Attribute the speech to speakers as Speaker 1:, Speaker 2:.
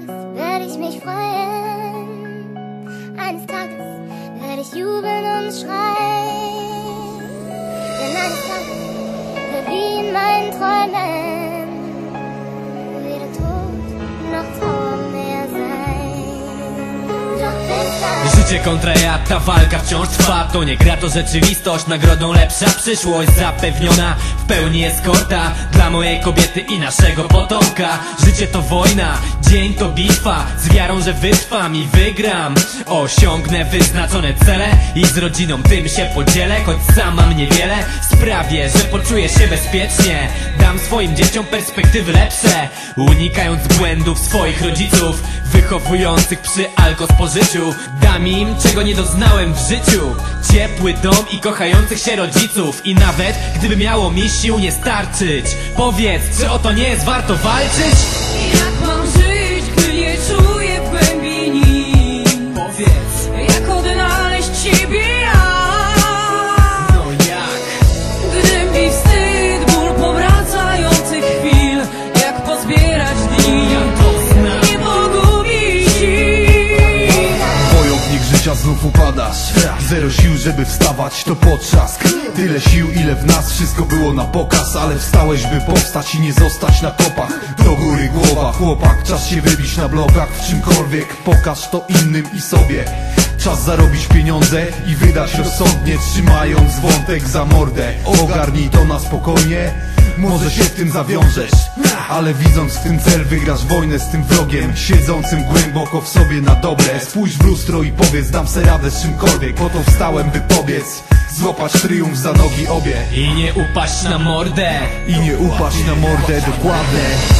Speaker 1: Tages werde ich mich freuen. Eines Tages werde ich jubeln und schreien. Denn eines Tages wird wie in meinen Träumen weder Tod noch Trauer mehr sein. Doch.
Speaker 2: Życie kontra ja, ta walka wciąż trwa To nie gra, to rzeczywistość, nagrodą lepsza przyszłość Zapewniona w pełni eskorta Dla mojej kobiety i naszego potomka Życie to wojna, dzień to bitwa. Z wiarą, że wytrwam i wygram. Osiągnę wyznaczone cele I z rodziną tym się podzielę Choć sam mam niewiele Sprawię, że poczuję się bezpiecznie. Dam swoim dzieciom perspektywy lepsze. Unikając błędów swoich rodziców Wychowujących przy alkospożyciu Dam im, czego nie doznałem w życiu. Ciepły dom i kochających się rodziców. I nawet gdyby miało mi sił nie starczyć. Powiedz, czy o to nie jest warto walczyć?
Speaker 3: Jak odnaleźć siebie ja?
Speaker 2: no jak?
Speaker 3: Gnębi wstyd, ból powracających chwil Jak pozbierać dni.
Speaker 2: Ja to znam.
Speaker 3: Nie pogubić ich
Speaker 4: Wojownik życia znów upada. Zero sił, żeby wstawać, to potrzask. Tyle sił, ile w nas, wszystko było na pokaz. Ale wstałeś, by powstać i nie zostać na kopach Do góry głowa, chłopak, czas się wybić na blokach. W czymkolwiek, pokaż to innym i sobie Czas zarobić pieniądze i wydać rozsądnie Trzymając wątek za mordę. Ogarnij to na spokojnie może się w tym zawiążesz. Ale widząc w tym cel wygrasz wojnę z tym wrogiem Siedzącym głęboko w sobie na dobre. Spójrz w lustro i powiedz dam se radę z czymkolwiek. Po to wstałem by pobiec Złapać triumf za nogi obie.
Speaker 2: I nie upaść na mordę.
Speaker 4: I nie upaść na mordę dokładnie